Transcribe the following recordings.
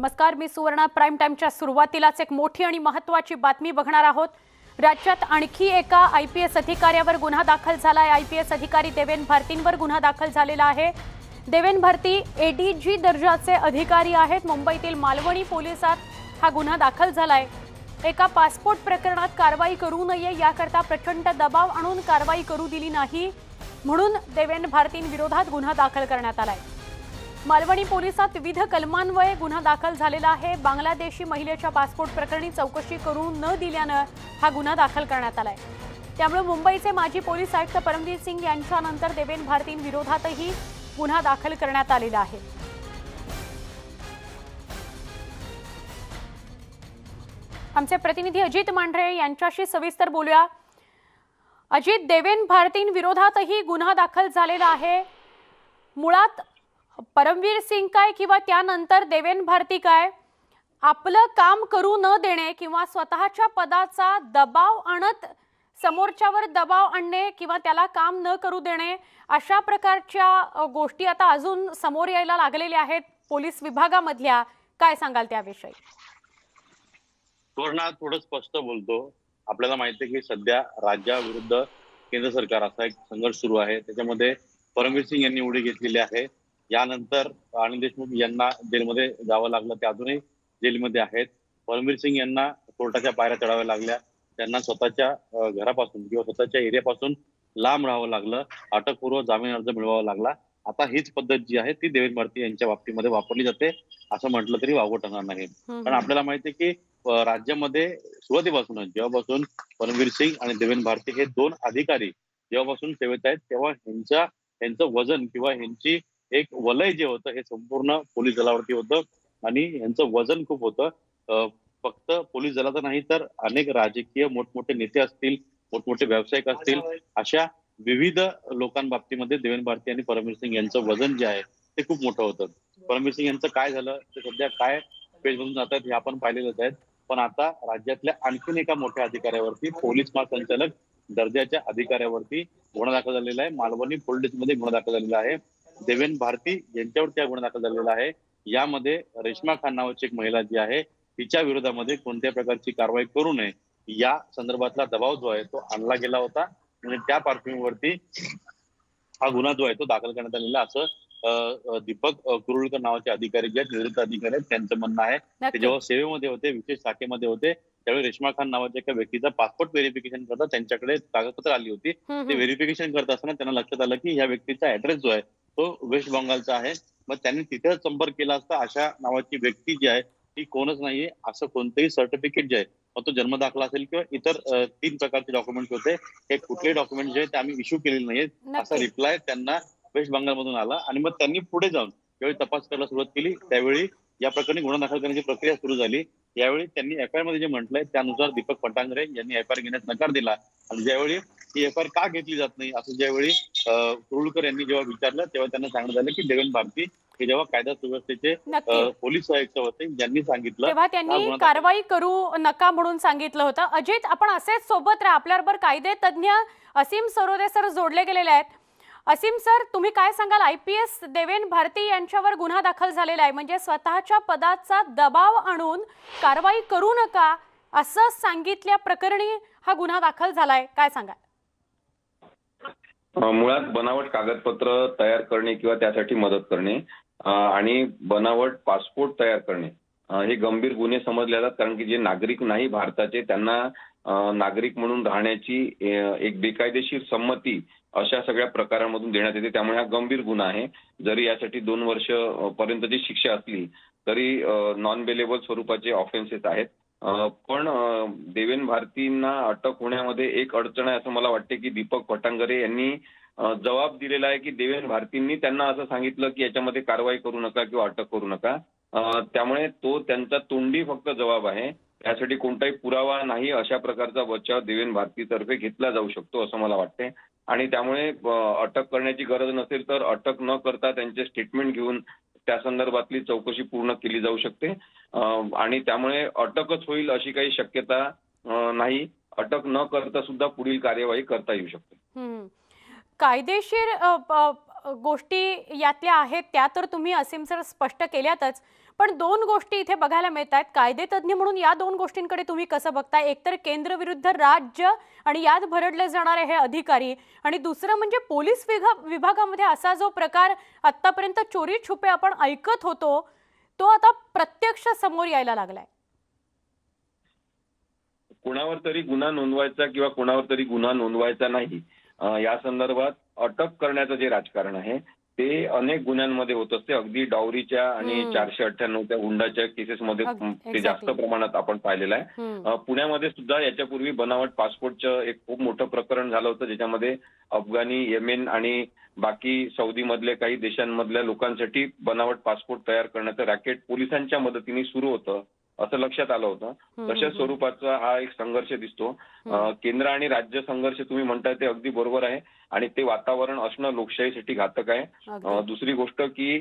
नमस्कार मी सुवर्णा. प्राईम टाईमच्या सुरुवातीलाच एक मोठी आणि महत्त्वाची बातमी बघणार आहोत. राज्यात आणखी एका आय पी एस अधिकाऱ्यावर गुन्हा दाखल झाला आहे आय पी एस अधिकारी देवेन भारतींवर गुन्हा दाखल झालेला आहे. देवेन भारती एडीजी दर्जाचे अधिकारी आहेत. मुंबईतील मालवणी पोलिसात हा गुन्हा दाखल झाला आहे एका पासपोर्ट प्रकरणात कारवाई करू नये याकरता प्रचंड दबाव आणून कारवाई करू दिली नाही म्हणून देवेन भारतींविरोधात गुन्हा दाखल करण्यात आला आहे मालवणी पोलिसात विविध कलमान्वये गुन्हा दाखल झालेला आहे. बांगलादेशी महिलेच्या पासपोर्ट प्रकरणी चौकशी करू न दिल्यानं हा गुन्हा दाखल करण्यात आलाय. त्यामुळे मुंबईचे माजी पोलीस आयुक्त परमवीर सिंग यांच्यानंतर देवेन भारतींविरोधातही गुन्हा दाखल करण्यात आलेला आहे. आमचे प्रतिनिधी अजित मांढरे यांच्याशी सविस्तर बोलूया. अजित देवेन भारतींविरोधातही गुन्हा दाखल झालेला आहे. मुळात परमवीर सिंग काय किंवा त्यानंतर देवेन भारती काय? आपलं काम करू न देणे किंवा स्वतःच्या पदाचा दबाव आणत समोरच्यावर दबाव आणणे किंवा त्याला काम न करू देणे अशा प्रकारच्या गोष्टी आता अजून समोर यायला लागलेल्या आहेत पोलीस विभागामधल्या. काय सांगाल त्याविषयी? पूर्ण थोडं स्पष्ट बोलतो. आपल्याला माहिती आहे की सध्या राज्याविरुद्ध केंद्र सरकार असा एक संघर्ष सुरू आहे. त्याच्यामध्ये परमवीर सिंग यांनी उडी घेतलेली आहे. यानंतर अनिल देशमुख यांना जेलमध्ये जावं लागलं. ते अजूनही जेलमध्ये आहेत. परमवीर सिंग यांना कोर्टाच्या पायऱ्या चढाव्या लागल्या. त्यांना स्वतःच्या घरापासून किंवा स्वतःच्या एरियापासून लांब राहावं लागलं. अटकपूर्व जामीन अर्ज मिळवावा लागला. आता हीच पद्धत जी आहे ती देवेंद्र भारती यांच्या बाबतीमध्ये वापरली जाते असं म्हटलं तरी वावगं ठरणार नाही. कारण आपल्याला माहिती आहे की राज्यामध्ये सुरुवातीपासूनच जेव्हापासून परमवीर सिंग आणि देवेंद्र भारती हे दोन अधिकारी जेव्हापासून सेवेत आहेत तेव्हा ह्यांच्या ह्यांचं वजन किंवा ह्यांची एक वलय जे होतं हे संपूर्ण पोलीस दलावरती होतं आणि यांचं वजन खूप होतं. फक्त पोलीस दलाचं नाही तर अनेक राजकीय मोठमोठे नेते असतील मोठमोठे व्यावसायिक असतील अशा विविध लोकांबाबतीमध्ये देवेंद्र भारती आणि परमवीर सिंग यांचं वजन जे आहे ते खूप मोठं होतं. परमवीर सिंग यांचं काय झालं ते सध्या काय पेजमधून जात आहेत हे आपण पाहिलेलंच आहेत. पण आता राज्यातल्या आणखीन एका मोठ्या अधिकाऱ्यावरती पोलीस महासंचालक दर्जाच्या अधिकाऱ्यावरती गुन्हा दाखल झालेला आहे. मालवणी पोलीसमध्ये गुन्हा दाखल झालेला आहे. देवेंद्र भारती यांच्यावरती हा गुन्हा दाखल झालेला आहे. यामध्ये रेश्मा खान नावाची एक महिला जी आहे तिच्या विरोधामध्ये कोणत्या प्रकारची कारवाई करू नये या संदर्भातला दबाव जो आहे तो आणला गेला होता. आणि त्या पार्श्वभूमीवरती हा गुन्हा जो आहे तो दाखल करण्यात आलेला असं दीपक कुरुळकर नावाचे अधिकारी जे आहेत निवृत्त अधिकारी आहेत त्यांचं म्हणणं आहे ते जेव्हा सेवेमध्ये होते विशेष शाखेमध्ये होते त्यावेळी रेश्मा खान नावाच्या एका व्यक्तीचा पासपोर्ट व्हेरिफिकेशन करता त्यांच्याकडे कागदपत्र आली होती. ते. व्हेरिफिकेशन करत असताना त्यांना लक्षात आलं की ह्या व्यक्तीचा ऍड्रेस जो आहे तो वेस्ट बंगालचा आहे. मग त्यांनी तिथेच संपर्क केला असता अशा नावाची व्यक्ती जी आहे ती कोणच नाहीये असं कोणतंही सर्टिफिकेट जे आहे मग तो जन्म दाखला असेल किंवा इतर तीन प्रकारचे डॉक्युमेंट्स होते. हे कुठले डॉक्युमेंट जे आहेत ते आम्ही इश्यू केलेले नाहीत असा रिप्लाय त्यांना वेस्ट बंगालमधून आला आणि मग त्यांनी पुढे जाऊन ज्यावेळी तपास करायला सुरुवात केली त्यावेळी या प्रकरणी गुन्हा दाखल करण्याची प्रक्रिया सुरू झाली. यावेळी त्यांनी एफ आयमध्ये जे म्हटलंय त्यानुसार दीपक पटांगरे यांनी एफ आय घेण्यास नकार दिला. आणि ज्यावेळी ही एफ आय का घेतली जात नाही असं ज्यावेळी कुरुळकर यांनी जेव्हा विचारलं तेव्हा त्यांना सांगण्यात आलं की देवेंद्र भारती हे जेव्हा कायदा सुव्यवस्थेचे पोलीस आयुक्त होते यांनी सांगितलं तेव्हा त्यांनी कारवाई करू नका म्हणून सांगितलं होतं. अजित आपण असेच सोबत राहा. आपल्याबरोबर कायदे तज्ज्ञ असीम सरोदे सर जोडले गेलेले आहेत. असीम सर तुम्ही काय सांगाल? I P S Deven Bharti यांच्यावर गुन्हा दाखल झालेला आहे. म्हणजे स्वतःच्या पदाचा दबाव आणून कारवाई करू नका असं सांगितल्या प्रकरणी हा गुन्हा दाखल झालाय. काय सांगाल? मुळात बनावट कागदपत्र तयार करणे किंवा त्यासाठी मदत करणे आणि बनावट पासपोर्ट तयार करणे हे गंभीर गुन्हे समजले जातात. कारण की जे नागरिक नाही भारताचे त्यांना नागरिक म्हणून राहण्याची एक बेकायदेशीर संमती अशा सगळ्या प्रकारांमधून देण्यात येते. त्यामुळे हा गंभीर गुन्हा आहे. जरी यासाठी दोन वर्ष पर्यंतची शिक्षा असली तरी नॉन बेलेबल स्वरूपाचे ऑफेन्सेस आहेत. पण देवेन भारतींना अटक होण्यामध्ये एक अडचण आहे असं मला वाटते की दीपक पटांगरे यांनी जबाब दिलेला आहे की देवेन भारतींनी त्यांना असं सांगितलं की याच्यामध्ये कारवाई करू नका किंवा अटक करू नका. त्यामुळे तो त्यांचा तोंडी फक्त जबाब आहे. त्यासाठी कोणताही पुरावा नाही अशा प्रकारचा बचाव देवेन भारतीतर्फे घेतला जाऊ शकतो असं मला वाटते. आणि त्यामुळे अटक करण्याची गरज नसेल तर अटक न करता त्यांचे स्टेटमेंट घेऊन त्या संदर्भातली चौकशी पूर्ण केली जाऊ शकते. आणि त्यामुळे अटकच होईल अशी काही शक्यता नाही. अटक न करता सुद्धा पुढील कार्यवाही करता येऊ शकते. कायदेशीर गोष्टी यातल्या आहेत त्या तर तुम्ही असीम सर स्पष्ट केल्यातच. पण दोन गोष्टी इथे बघायला मिळत आहेत कायदेतज्ञ म्हणून या दोन गोष्टींकडे तुम्ही कसं बघताय? एकतर केंद्र विरुद्ध राज्य आणि यात भरडले जाणारे हे अधिकारी आणि दुसरं म्हणजे पोलीस विभा विभागामध्ये असा जो प्रकार आत्तापर्यंत चोरी छुपे आपण ऐकत होतो तो आता प्रत्यक्ष समोर यायला लागलाय. कुणावर तरी गुन्हा नोंदवायचा किंवा कुणावर तरी गुन्हा नोंदवायचा नाही या संदर्भात अटक करण्याचं जे राजकारण आहे ते अनेक गुन्ह्यांमध्ये होत असते. अगदी डावरीच्या आणि. चारशे अठ्ठ्याण्णवच्या हुंडाच्या केसेसमध्ये ते जास्त. प्रमाणात आपण पाहिलेलं आहे. पुण्यामध्ये सुद्धा याच्यापूर्वी बनावट पासपोर्टचं एक खूप मोठं प्रकरण झालं होतं. ज्याच्यामध्ये अफगाणी येमेन आणि बाकी सौदी मधले काही देशांमधल्या लोकांसाठी बनावट पासपोर्ट तयार करण्याचं रॅकेट पोलिसांच्या मदतीने सुरू होतं. असं लक्षात आलं होतं. तशा स्वरूपाचा हा एक संघर्ष दिसतो. केंद्र आणि राज्य संघर्ष तुम्ही म्हणताय ते अगदी बरोबर आहे. आणि ते वातावरण असणं लोकशाहीसाठी घातक आहे. दुसरी गोष्ट की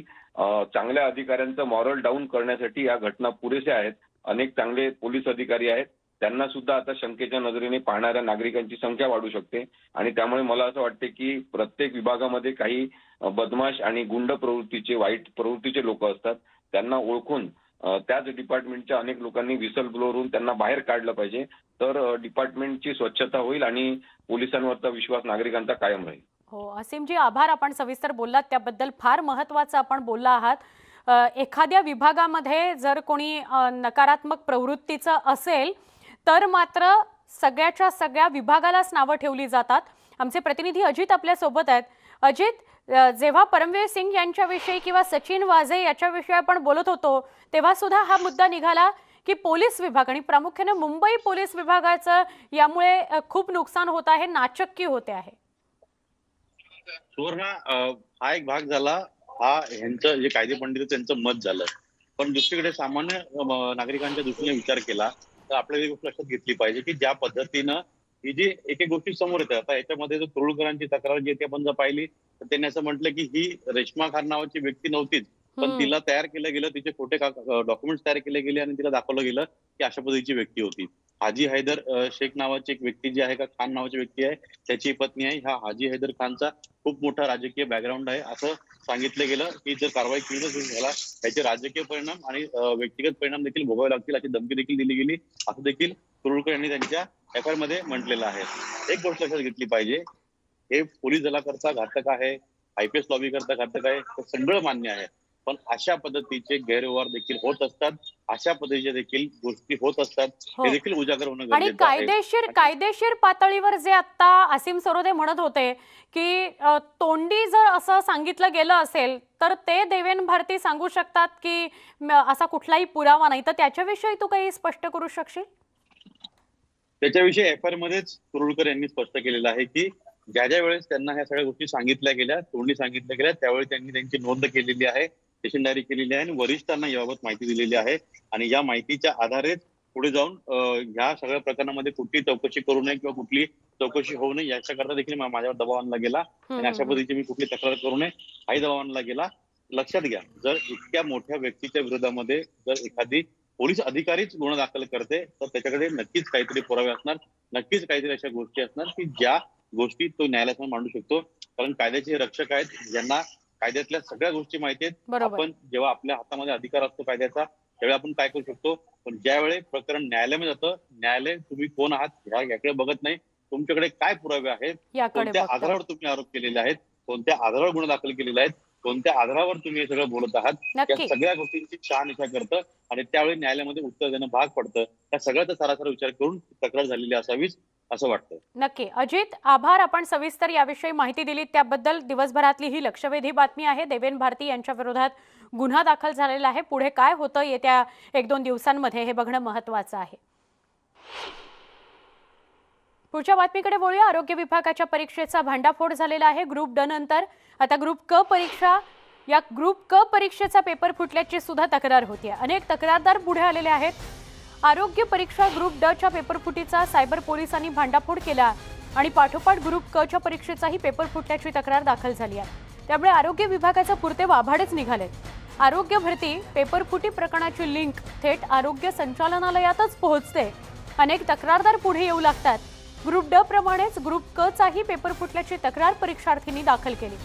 चांगल्या अधिकाऱ्यांचं मॉरल डाऊन करण्यासाठी या घटना पुरेशा आहेत. अनेक चांगले पोलीस अधिकारी आहेत. त्यांना सुद्धा आता शंकेच्या नजरेने पाहणाऱ्या नागरिकांची संख्या वाढू शकते. आणि त्यामुळे मला असं वाटते की प्रत्येक विभागामध्ये काही बदमाश आणि गुंड प्रवृत्तीचे वाईट प्रवृत्तीचे लोक असतात. त्यांना ओळखून त्याच डिपार्टमेंटच्या अनेक लोकांनी विसल ब्लोअरून त्यांना बाहेर काढलं पाहिजे. तर डिपार्टमेंटची स्वच्छता होईल आणि पोलिसांवरचा विश्वास नागरिकांचा कायम राहील. हो असीमजी आभार. आपण सविस्तर बोललात. त्याबद्दल फार महत्त्वाचं आपण बोलला आहात. एखाद्या विभागामध्ये जर कोणी नकारात्मक प्रवृत्तीचं असेल तर मात्र सगळ्याच्या सगळ्या विभागालाच नावं ठेवली जातात. आमचे प्रतिनिधी अजित आपल्यासोबत आहेत. अजित जेव्हा परमवीर सिंग यांच्याविषयी किंवा सचिन वाझे याच्याविषयी आपण बोलत होतो तेव्हा सुद्धा हा मुद्दा निघाला की पोलीस विभाग आणि प्रामुख्याने मुंबई पोलीस विभागाचं यामुळे खूप नुकसान होत आहे नाचक्की होते आहे. सुवर्णा हा एक भाग झाला हा ह्यांचं जे कायदे पंडित त्यांचं मत झालं. पण दुसरीकडे सामान्य नागरिकांच्या दृष्टीने विचार केला तर आपल्याला एक गोष्ट लक्षात घेतली पाहिजे की ज्या पद्धतीनं ही जी एक एक गोष्टी समोर येतात आता याच्यामध्ये जर तुरुळकरांची तक्रार जी ती आपण जर पाहिली तर त्यांनी असं म्हटलं की ही रेश्मा खान नावाची व्यक्ती नव्हतीच पण. तिला तयार केलं गेलं तिचे खोटे डॉक्युमेंट्स तयार केले गेले आणि तिला दाखवलं गेलं की अशा पद्धतीची व्यक्ती होती हाजी हैदर शेख नावाची एक व्यक्ती जी आहे का खान नावाची व्यक्ती आहे त्याची पत्नी आहे. ह्या हाजी हैदर खानचा खूप मोठा राजकीय बॅकग्राऊंड आहे. असं सांगितलं गेलं की जर कारवाई केली तर झाला त्याचे राजकीय परिणाम आणि व्यक्तिगत परिणाम देखील भोगावे लागतील अशी धमकी देखील दिली गेली. असं देखील तुरुळकर यांनी त्यांच्या एफ आयमध्ये म्हटलेलं आहे. एक गोष्ट लक्षात घेतली पाहिजे. हे पोलीस दलाकरता घातक आहे आयपीएस लॉबी करता घातक आहे हे सगळं मान्य आहे. पण अशा पद्धतीचे गैरव्यवहार देखील होत असतात. अशा पद्धतीच्या देखील गोष्टी होत असतात. हो. हे देखील उजागर होणं आणि कायदेशीर कायदेशीर पातळीवर जे आता असीम सरोदे म्हणत होते की अ, तोंडी जर असं सांगितलं गेलं असेल तर ते देवेन भारती सांगू शकतात की म, असा कुठलाही पुरावा नाही. तर त्याच्याविषयी तू काही स्पष्ट करू शकशील? त्याच्याविषयी एफ आय मध्येच कुरुळकर यांनी स्पष्ट केलेलं आहे की ज्या ज्या वेळेस त्यांना ह्या सगळ्या गोष्टी सांगितल्या गेल्या तोंडी सांगितल्या गेल्या त्यावेळी त्यांनी त्यांची नोंद केलेली आहे. स्टेशनदारी केलेली आहे आणि वरिष्ठांना याबाबत माहिती दिलेली आहे. आणि या माहितीच्या आधारेच पुढे जाऊन ह्या सगळ्या प्रकरणामध्ये कुठली चौकशी करू नये किंवा कुठली चौकशी होऊ नये याच्याकरता देखील माझ्यावर दबाव आणला गेला. आणि अशा पद्धतीची मी कुठली तक्रार करू नये हाही दबाव आणला गेला. लक्षात घ्या जर इतक्या मोठ्या व्यक्तीच्या विरोधामध्ये जर एखादी पोलीस अधिकारीच गुन्हा दाखल करते तर त्याच्याकडे नक्कीच काहीतरी पुरावे असणार नक्कीच काहीतरी अशा गोष्टी असणार की ज्या गोष्टी तो न्यायालयासमोर मांडू शकतो. कारण कायद्याचे रक्षक आहेत ज्यांना कायद्यातल्या सगळ्या गोष्टी माहिती आहेत. आपण जेव्हा आपल्या हातामध्ये अधिकार असतो कायद्याचा त्यावेळी आपण काय करू शकतो? पण ज्या वेळेस प्रकरण न्यायालयामध्ये जातं न्यायालय तुम्ही कोण आहात ह्या याकडे बघत नाही. तुमच्याकडे काय पुरावे आहेत? कोणत्या. आधारावर तुम्ही आरोप केलेले आहेत? कोणत्या आधारावर गुन्हा दाखल केलेला आहेत? कोणत्या आधारावर तुम्ही हे सगळं बोलत आहात? या सगळ्या गोष्टींची शहानिशा करतं आणि त्यावेळी न्यायालयामध्ये उत्तर देणं भाग पडतं. त्या सगळ्याचा सारासार विचार करून तक्रार झालेली असावीच असं वाटतं. नक्की. अजित आभार. आपण सविस्तर याविषयी माहिती दिली. त्याबद्दल दिवसभरातली ही लक्षवेधी बातमी आहे. देवेन भारती यांच्या विरोधात गुन्हा दाखल झालेला आहे. पुढे काय होतं येत्या एक दोन दिवसांमध्ये हे बघणं महत्वाचं आहे. पुढच्या बातमीकडे वळूया. आरोग्य विभागाच्या परीक्षेचा भांडाफोड झालेला आहे. ग्रुप ड नंतर आता ग्रुप क परीक्षा या ग्रुप क परीक्षेचा पेपर फुटल्याची सुद्धा तक्रार होती अनेक तक्रारदार पुढे आलेले आहेत. आरोग्य परीक्षा ग्रुप ड च्या पेपर फुटीचा सायबर पोलिसांनी भांडाफोड केला आणि पाठोपाठ ग्रुप क च्या परीक्षेचाही पेपर फुटल्याची तक्रार दाखल झाली आहे. त्यामुळे आरोग्य विभागाचे पुरते वाभाडेच निघालेत. आरोग्य भरती पेपर फुटी प्रकरणाची लिंक थेट आरोग्य संचालनालयातच पोहोचते. अनेक तक्रारदार पुढे येऊ लागतात. ग्रुप ड प्रमाणेच ग्रुप क चाही पेपर फुटल्याची तक्रार परीक्षार्थींनी दाखल केली.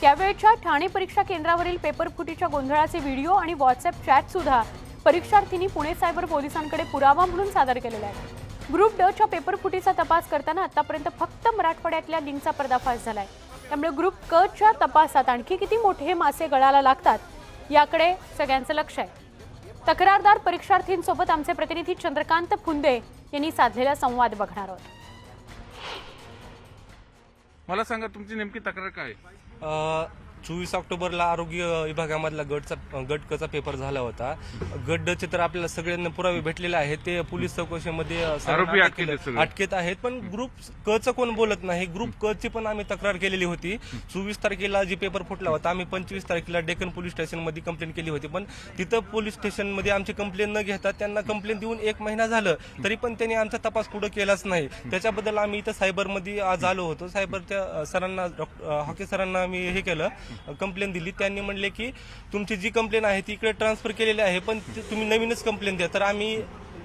त्यावेळच्या ठाणे परीक्षा केंद्रावरील पेपर फुटीच्या गोंधळाचे व्हिडिओ आणि व्हॉट्सअप चॅट सुद्धा परीक्षार्थींनी पुणे सायबर पोलिसांकडे पुरावा म्हणून सादर केलेला आहे. ग्रुप ड च्या पेपर फुटीचा तपास करताना आतापर्यंत फक्त मराठवाड्यातल्या लिंकचा पर्दाफाश झालाय. त्यामुळे ग्रुप क च्या तपासात आणखी किती मोठे मासे गळाला लागतात याकडे सगळ्यांचं लक्ष आहे. तक्रारदार परीक्षार्थींसोबत आमचे प्रतिनिधी चंद्रकांत फुंदे यांनी साधलेला संवाद बघणार आहोत. मला सांगा तुमची नेमकी तक्रार काय आहे? चोवीस ऑक्टोबरला आरोग्य विभागामधला गटचा गट कचा पेपर झाला होता. गट ड चे तर आपल्याला सगळ्यांना पुरावे भेटलेले आहेत. ते पोलीस चौकशीमध्ये अटकेत आहेत. पण ग्रुप क च कोण बोलत नाही. ग्रुप क ची पण आम्ही तक्रार केलेली होती. चोवीस तारखेला जी पेपर फुटला होता आम्ही पंचवीस तारखेला डेक्कन पोलीस स्टेशनमध्ये कंप्लेंट केली होती. पण तिथं पोलीस स्टेशनमध्ये आमची कंप्लेंट न घेता त्यांना कंप्लेंट देऊन एक महिना झालं. तरी पण त्यांनी आमचा तपास पुढे केलाच नाही. त्याच्याबद्दल आम्ही इथं सायबरमध्ये आज आलो होतो. सायबरच्या सरांना डॉक्टर हॉके सरांना आम्ही हे केलं. कंप्लेंट दिली. त्यांनी म्हणले की तुमची जी कंप्लेंट आहे ती इकडे ट्रान्सफर केलेली आहे पण तुम्ही नवीनच कंप्लेंट द्या. तर आम्ही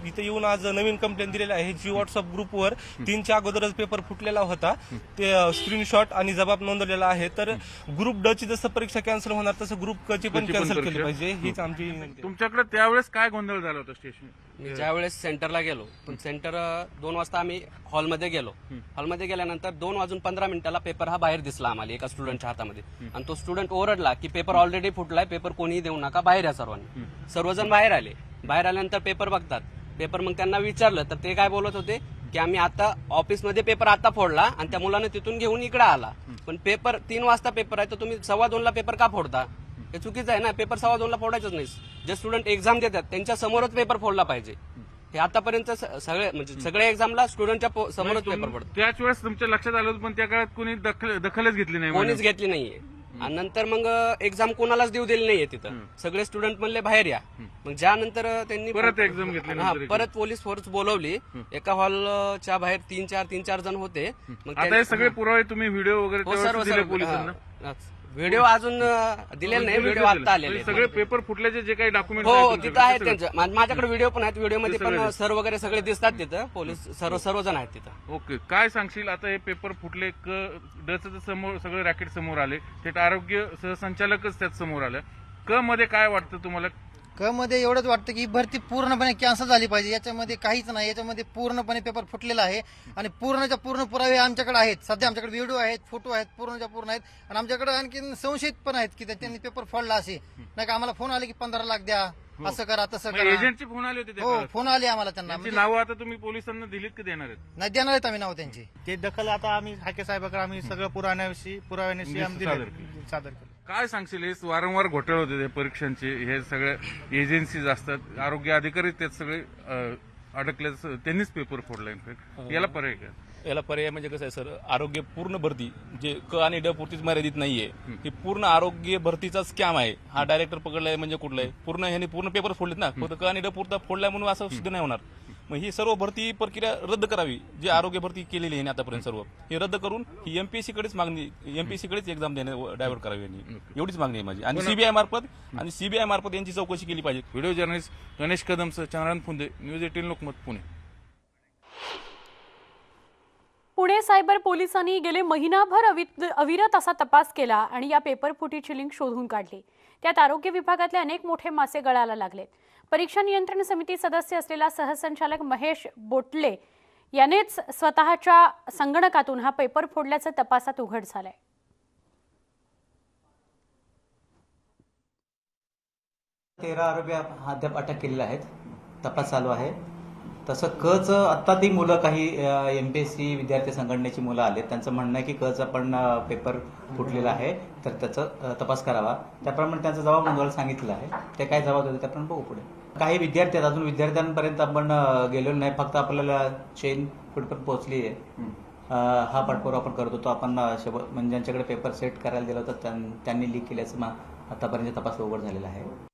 इथे येऊन आज नवीन कंप्लेंट दिलेली आहे. जी व्हॉट्सअप ग्रुपवर तीनच्या अगोदरच पेपर फुटलेला होता. ते स्क्रीनशॉट आणि जबाब नोंदवलेला आहे. तर ग्रुप ड ची जसं परीक्षा कॅन्सल होणार तसं ग्रुप क ची पण कॅन्सल केली? पाहिजे. हीच आमची विनंती. तुमच्याकडे त्यावेळेस काय गोंधळ झाला होता स्टेशन मी ज्यावेळेस सेंटरला गेलो पण सेंटर दोन वाजता आम्ही हॉलमध्ये गेलो. हॉलमध्ये गेल्यानंतर दोन वाजून पंधरा मिनिटाला पेपर हा बाहेर दिसला आम्हाला एका स्टुडंटच्या हातामध्ये. आणि तो स्टुडंट ओरडला की पेपर ऑलरेडी फुटलाय पेपर कोणीही देऊ नका बाहेर या सर्वांनी. सर्वजण बाहेर आले. बाहेर आल्यानंतर पेपर बघतात. पेपर मग त्यांना विचारलं तर ते काय बोलत होते की आम्ही आता ऑफिसमध्ये पेपर आता फोडला आणि त्या मुलानं तिथून घेऊन इकडे आला. पण पेपर तीन वाजता पेपर आहे तर तुम्ही सव्वा दोनला पेपर का फोडता? हे चुकीचं आहे ना पेपर सव्वा दोनला फोडायचंच नाही. जे स्टुडंट एक्झाम देतात त्यांच्या समोरच पेपर फोडला पाहिजे. हे आतापर्यंत सगळे म्हणजे सगळ्या एक्झामला स्टुडंटच्या समोरच पेपर पडतो त्याच वेळेस तुमच्या लक्षात आलं पण त्या काळात कोणी दखल दखलच घेतली नाही कोणीच. घेतली नाहीये. आणि नंतर मग एक्झाम कोणालाच देऊ दिली नाहीये तिथं. सगळे स्टुडंट म्हणले बाहेर या. मग ज्यानंतर त्यांनी परत exam घेतली हा परत पोलीस फोर्स बोलवली. एका हॉलच्या बाहेर तीन चार तीन चार जण होते. मग आता हे सगळे पुरावे तुम्ही व्हिडिओ वगैरे हो सर्व दिले सर्व. पोलिसांना? हा. व्हिडिओ अजून अं, दिलेला नाही व्हिडिओ आता आलेले आहेत. सगळे पेपर फुटल्याचे जे काही डॉक्युमेंट हो हो, तिथं आहेत त्यांचं. मा- माझ्याकडे व्हिडिओ पण आहेत व्हिडिओमध्ये पण सर वगैरे सगळे दिसतात तिथं. पोलीस सर्व सर्वजण आहेत तिथं. ओके. काय सांगशील? आता हे पेपर फुटले क डच समोर सगळे रॅकेट समोर आले. थेट आरोग्य सहसंचालकच त्यात समोर आलं क मध्ये काय वाटतं तुम्हाला? क मध्ये एवढंच वाटतं की ही भरती पूर्णपणे कॅन्सल झाली पाहिजे. याच्यामध्ये काहीच नाही. याच्यामध्ये पूर्णपणे पेपर फुटलेला आहे. आणि पूर्णच्या पूर्ण पुरावे आमच्याकडे आहेत. सध्या आमच्याकडे व्हिडिओ आहेत फोटो आहेत पूर्णच्या पूर्ण आहेत. आणि आमच्याकडे आणखी संशयित पण आहेत की त्यांनी पेपर फोडला असे नाही का? आम्हाला फोन आले की पंधरा लाख द्या. असं करा तसं करा. एजंटचे फोन आले होते त्या हो काळात. फोन आले आम्हाला त्यांना. त्यांची म्हणजे नावं आता तुम्ही पोलिसांना दिलीत की देणार आहेत? नाही देणार आहेत आम्ही नाव त्यांची. ते दखल आता आम्ही हाके साहेबाकडे आम्ही सगळं पुराण्याविषयी पुराव्याविषयी आम्ही सादर दिले सादर केलं. काय सांगशील हे वारंवार घोटाळे होते ते परीक्षांचे. हे सगळे एजन्सीज असतात. आरोग्य अधिकारी त्यात सगळे अं, अडकल्याचं त्यांनीच पेपर फोडला इनफॅक्ट याला पर्याय काय? याला पर्याय म्हणजे कसं आहे सर आरोग्य पूर्ण भरती जे क आणि ड पुरतीच मर्यादित नाहीये ही पूर्ण आरोग्य भरतीचा स्कॅम आहे. हा डायरेक्टर पकडलाय म्हणजे कुठलाय? पूर्ण ह्याने पूर्ण पेपर फोडलेत ना? फक्त क आणि ड पुरता फोडलाय म्हणून असं सिद्ध नाही होणार. मग ही सर्व भरती प्रक्रिया रद्द करावी जी आरोग्य भरती केलेली आहे आतापर्यंत सर्व. हे रद्द करून ही एमपीएससी कडेच मागणी एमपीएससी कडेच एक्झाम देणे डायव्हर्ट करावी यांनी. एवढीच मागणी आहे माझी. आणि सीबीआय मार्फत आणि सीबीआय मार्फत यांची चौकशी केली पाहिजे. व्हिडिओ जर्नलिस्ट गणेश कदमसह Chandran Phunde news eighteen Lokmat Pune. Pune cyber पोलिसांनी गेले महिनाभर अविरत असा तपास केला आणि या पेपर फुटीची लिंक शोधून काढली. त्यात आरोग्य विभागातले अनेक मोठे मासे गळायला लागलेत परीक्षा नियंत्रण समिती सदस्य असलेला सहसंचालक महेश बोटले यानेच स्वतःच्या संगणकातून हा पेपर फोडल्याचं तपासात उघड झालंय. तेरा आरोपी अद्याप अटक केलेले आहेत. तपास चालू आहे. तसं कच आत्ता ती मुलं काही एम पी एस सी विद्यार्थी संघटनेची मुलं आले त्यांचं म्हणणं आहे की कचा पण पेपर फुटलेला आहे तर त्याचा तपास करावा. त्याप्रमाणे त्यांचा जबाब नोंदवायला सांगितलं आहे. ते काय जबाब देतात त्याप्रमाणे बघू पुढे. काही विद्यार्थी आहेत अजून विद्यार्थ्यांपर्यंत आपण गेलेलो नाही. फक्त आपल्याला चेन कुठपर्यंत पोहोचली आहे. हा पाठपुरावा आपण करत होतो. आपण शब- म्हणजे ज्यांच्याकडे पेपर सेट करायला दिलं होतं त्यां- त्यांनी लीक केल्याचं मा- आतापर्यंत तपास उघड झालेला आहे.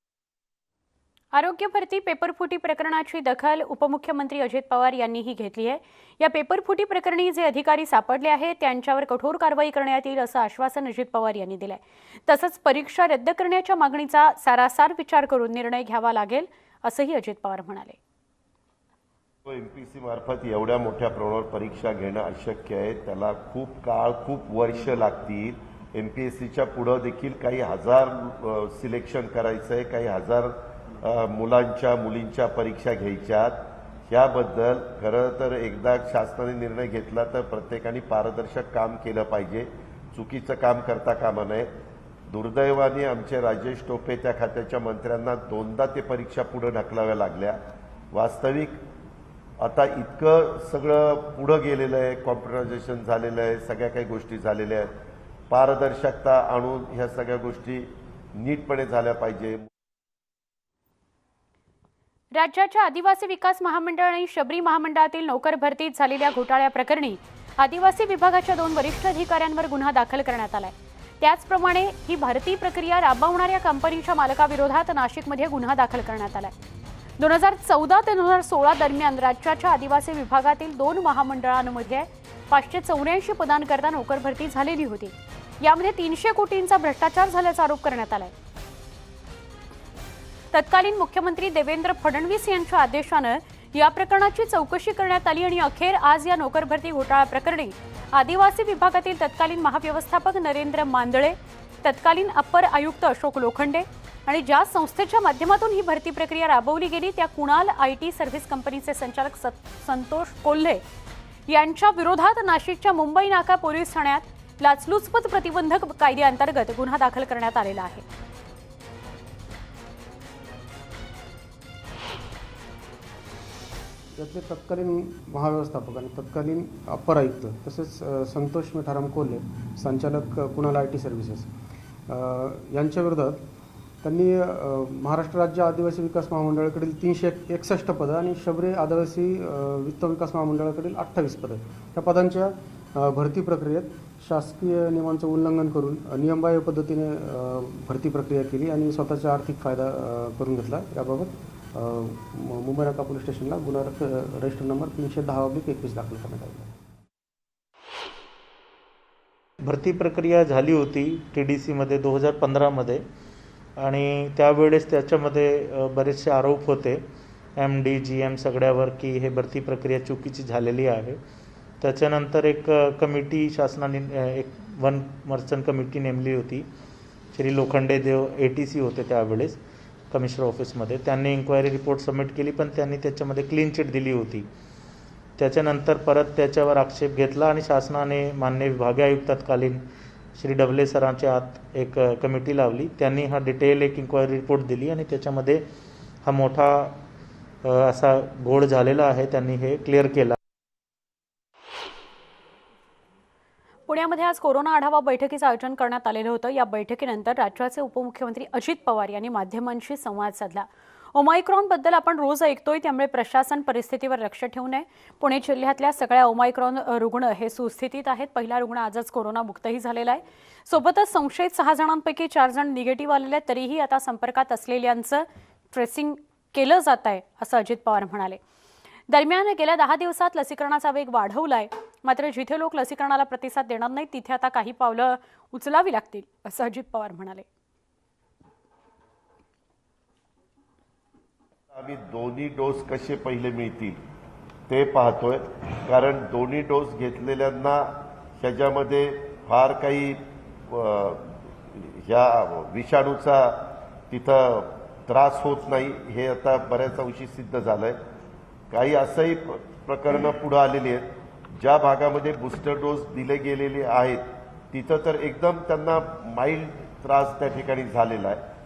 आरोग्य भरती पेपरफुटी प्रकरणाची दखल उपमुख्यमंत्री अजित पवार यांनीही घेतली आहे. या पेपरफुटी प्रकरणी जे अधिकारी सापडले आहेत त्यांच्यावर कठोर कारवाई करण्यात येईल असं आश्वासन अजित पवार यांनी दिलंय. तसंच परीक्षा रद्द करण्याच्या मागणीचा सारासार विचार करून निर्णय घ्यावा लागेल असंही अजित पवार म्हणाले. एम पी सी मार्फत एवढ्या मोठ्या प्रमाणावर परीक्षा घेणं अशक्य आहे. त्याला खूप काळ खूप वर्ष लागतील. एम पी एस सीच्या पुढं देखील काही हजार सिलेक्शन करायचं आहे काही हजार मुलांच्या मुलींच्या परीक्षा घ्यायच्यात. याबद्दल खरं तर एकदा शासनाने निर्णय घेतला तर प्रत्येकाने पारदर्शक काम केलं पाहिजे. चुकीचं काम करता कामा नये. दुर्दैवाने आमचे राजेश टोपे त्या खात्याच्या मंत्र्यांना दोनदा ते परीक्षा पुढे ढकलाव्या लागल्या. वास्तविक आता इतकं सगळं पुढं गेलेलं आहे. कॉम्प्युटरायझेशन झालेलं आहे. सगळ्या काही गोष्टी झालेल्या आहेत. पारदर्शकता आणून ह्या सगळ्या गोष्टी नीटपणे झाल्या पाहिजे. राज्याच्या आदिवासी विकास महामंडळ आणि शबरी महामंडळातील नोकर भरतीत झालेल्या घोटाळ्याप्रकरणी आदिवासी विभागाच्या दोन वरिष्ठ अधिकाऱ्यांवर गुन्हा दाखल करण्यात आलाय. त्याचप्रमाणे ही भरती प्रक्रिया राबवणाऱ्या कंपनीच्या मालकाविरोधात नाशिकमध्ये गुन्हा दाखल करण्यात आलाय. दोन हजार चौदा ते दोन हजार सोळा दरम्यान राज्याच्या आदिवासी विभागातील दोन महामंडळांमध्ये पाचशे चौऱ्याऐंशी पदांकरता नोकर भरती झालेली होती. यामध्ये तीनशे कोटींचा भ्रष्टाचार झाल्याचा आरोप करण्यात आलाय. तत्कालीन मुख्यमंत्री देवेंद्र फडणवीस यांच्या आदेशानं या प्रकरणाची चौकशी करण्यात आली आणि अखेर आज या नोकर भरती घोटाळा प्रकरणी आदिवासी विभागातील तत्कालीन महाव्यवस्थापक नरेंद्र मांदळे तत्कालीन अप्पर आयुक्त अशोक लोखंडे आणि ज्या संस्थेच्या माध्यमातून ही भरती प्रक्रिया राबवली गेली त्या कुणाल आय टी सर्व्हिस कंपनीचे संचालक सत- संतोष कोल्हे यांच्या विरोधात नाशिकच्या मुंबई नाका पोलीस ठाण्यात लाचलुचपत प्रतिबंधक कायद्याअंतर्गत गुन्हा दाखल करण्यात आलेला आहे. त्यातले तत्कालीन महाव्यवस्थापक आणि तत्कालीन अपर आयुक्त तसेच संतोष मिठाराम कोल्हे संचालक कुणाल आय टी सर्व्हिसेस यांच्या विरोधात त्यांनी महाराष्ट्र राज्य आदिवासी विकास महामंडळाकडील तीनशे एकसष्ट पदं आणि शबरी आदिवासी वित्त विकास महामंडळाकडील अठ्ठावीस पदं या पदांच्या भरती प्रक्रियेत शासकीय नियमांचं उल्लंघन करून नियमबाह्य पद्धतीने भरती प्रक्रिया केली आणि स्वतःचा आर्थिक फायदा करून घेतला. याबाबत अ, मुंबई नाका पोलीस स्टेशनला गुन्हा रजिस्टर नंबर तीनशे दहा ऑब्लिक एकवीस दाखल करण्यात आला भरती प्रक्रिया झाली होती टी डी सीमध्ये दोन हजार पंधरामध्ये आणि त्यावेळेस त्याच्यामध्ये बरेचसे आरोप होते. एम डी जी एम सगळ्यावर की हे भरती प्रक्रिया चुकीची झालेली आहे. त्याच्यानंतर एक कमिटी शासनाने एक वन मर्चंट कमिटी नेमली होती. Shri Lokhande Dev A T C होते त्यावेळेस. कमिशनर ऑफिसमध्ये. त्यांनी इन्क्वायरी रिपोर्ट सबमिट केली पण त्यांनी त्याच्यामध्ये क्लीन चिट दिली होती. त्याच्यानंतर परत त्याच्यावर आक्षेप घेतला आणि शासनाने मान्य विभागीय आयुक्त तत्कालीन श्री डबले सरांच्या आत एक कमिटी लावली. त्यांनी हा डिटेल एक इन्क्वायरी रिपोर्ट दिली आणि त्याच्यामध्ये हा मोठा असा घोळ झालेला आहे. त्यांनी हे क्लिअर केला. पुण्यामध्ये आज कोरोना आढावा बैठकीचं आयोजन करण्यात आलेलं होतं. या बैठकीनंतर राज्याचे उपमुख्यमंत्री अजित पवार यांनी माध्यमांशी संवाद साधला. ओमायक्रॉनबद्दल आपण रोज ऐकतोय त्यामुळे प्रशासन परिस्थितीवर लक्ष ठेवू नये. पुणे जिल्ह्यातल्या सगळ्या ओमायक्रॉन रुग्ण हे सुस्थितीत आहेत. पहिला रुग्ण आजच कोरोना मुक्तही झालेला आहे. सोबतच संशयित सहा जणांपैकी चार जण निगेटिव्ह आलेले आहेत. तरीही आता संपर्कात असलेल्यांचं ट्रेसिंग केलं जात आहे असं अजित पवार म्हणाले. दरम्यान गेल्या दहा दिवसात लसीकरणाचा वेग वाढवला आहे मात्र जिथे लोक लसीकरणाला प्रतिसाद देणार नाहीत तिथे आता काही पावलं उचलावी लागतील असं अजित पवार म्हणाले. आम्ही दोन्ही डोस कसे पहिले मिळतील ते पाहतोय. कारण दोन्ही डोस घेतलेल्यांना ह्याच्यामध्ये फार काही ह्या विषाणूचा तिथं त्रास होत नाही हे आता बऱ्याच अंशी सिद्ध झालंय. काही असंही प्रकरणं पुढं आलेली आहेत. ज्या भागामध्ये बूस्टर डोस दिले गेलेले आहेत तिथं तर एकदम त्यांना माइल्ड त्रास त्या ठिकाणी झालेला आहे.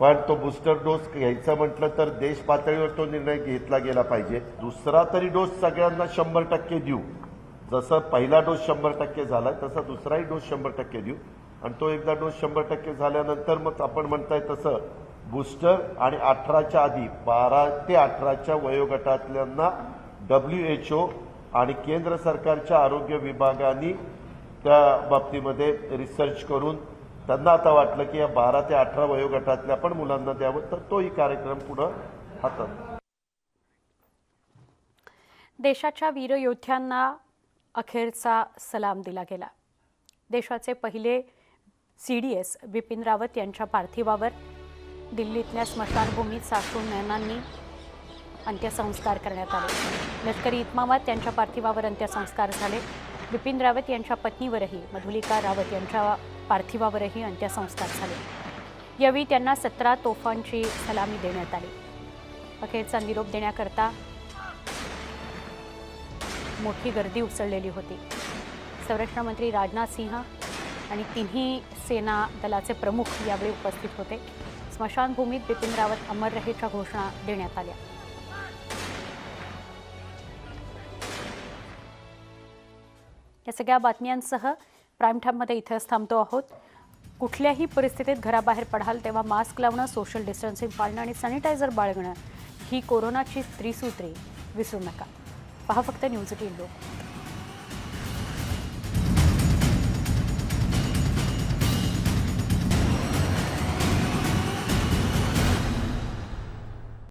पण तो बूस्टर डोस घ्यायचा म्हटलं तर देश पातळीवर तो निर्णय घेतला गेला पाहिजे. दुसरा तरी डोस सगळ्यांना शंभर टक्के देऊ. जसं पहिला डोस शंभर टक्के झाला तसा दुसराही डोस शंभर टक्के देऊ. आणि तो एकदा डोस शंभर टक्के झाल्यानंतर मग आपण म्हणताय तसं बूस्टर आणि अठराच्या आधी बारा ते अठराच्या वयोगटातल्यांना डब्ल्यू एच ओ आणि केंद्र सरकारच्या आरोग्य विभागाने त्या बाबतीमध्ये रिसर्च करून त्यांना आता वाटलं की या बारा ते अठरा वयोगटातल्या पण मुलांना द्यावं तर तोही कार्यक्रम पुढं हातात. देशाच्या वीरयोद्ध्यांना अखेरचा सलाम दिला गेला. देशाचे पहिले C D S Bipin Rawat यांच्या पार्थिवावर दिल्लीतल्या स्मशानभूमीत साठवून नयनांनी अंत्यसंस्कार करण्यात आले. लष्करी इतमामात त्यांच्या पार्थिवावर अंत्यसंस्कार झाले. बिपिन रावत यांच्या पत्नीवरही मधुलिका रावत यांच्या पार्थिवावरही अंत्यसंस्कार झाले. यावेळी त्यांना सतरा तोफांची सलामी देण्यात आली. अखेरचा निरोप देण्याकरता मोठी गर्दी उसळलेली होती. संरक्षण मंत्री राजनाथ सिंह आणि तिन्ही सेना दलाचे प्रमुख यावेळी उपस्थित होते. स्मशानभूमीत बिपिन रावत अमर रहेच्या घोषणा देण्यात आल्या. या सगळ्या बातम्यांसह प्राईम टाईममध्ये इथंच थांबतो आहोत. कुठल्याही परिस्थितीत घराबाहेर पडाल तेव्हा मास्क लावणं सोशल डिस्टन्सिंग पाळणं आणि सॅनिटायझर बाळगणं ही कोरोनाची त्रिसूत्री विसरू नका. पहा फक्त न्यूज एटीन लोक